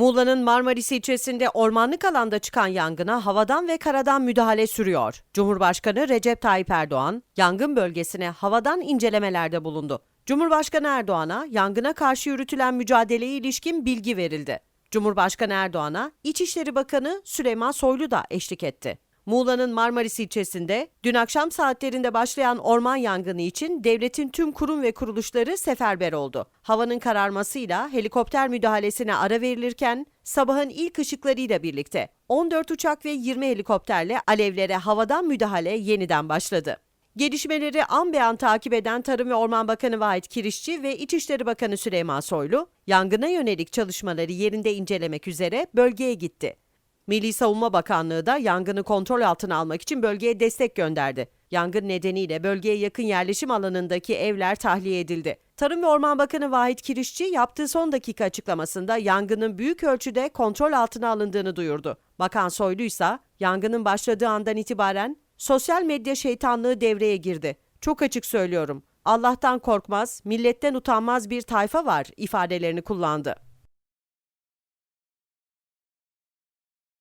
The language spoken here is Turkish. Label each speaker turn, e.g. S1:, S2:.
S1: Muğla'nın Marmaris ilçesinde ormanlık alanda çıkan yangına havadan ve karadan müdahale sürüyor. Cumhurbaşkanı Recep Tayyip Erdoğan, yangın bölgesine havadan incelemelerde bulundu. Cumhurbaşkanı Erdoğan'a yangına karşı yürütülen mücadeleye ilişkin bilgi verildi. Cumhurbaşkanı Erdoğan'a İçişleri Bakanı Süleyman Soylu da eşlik etti. Muğla'nın Marmaris ilçesinde dün akşam saatlerinde başlayan orman yangını için devletin tüm kurum ve kuruluşları seferber oldu. Havanın kararmasıyla helikopter müdahalesine ara verilirken sabahın ilk ışıklarıyla birlikte 14 uçak ve 20 helikopterle alevlere havadan müdahale yeniden başladı. Gelişmeleri an be an takip eden Tarım ve Orman Bakanı Vahit Kirişçi ve İçişleri Bakanı Süleyman Soylu, yangına yönelik çalışmaları yerinde incelemek üzere bölgeye gitti. Milli Savunma Bakanlığı da yangını kontrol altına almak için bölgeye destek gönderdi. Yangın nedeniyle bölgeye yakın yerleşim alanındaki evler tahliye edildi. Tarım ve Orman Bakanı Vahit Kirişçi yaptığı son dakika açıklamasında yangının büyük ölçüde kontrol altına alındığını duyurdu. Bakan Soylu ise yangının başladığı andan itibaren sosyal medya şeytanlığı devreye girdi. Çok açık söylüyorum. Allah'tan korkmaz, milletten utanmaz bir tayfa var ifadelerini kullandı.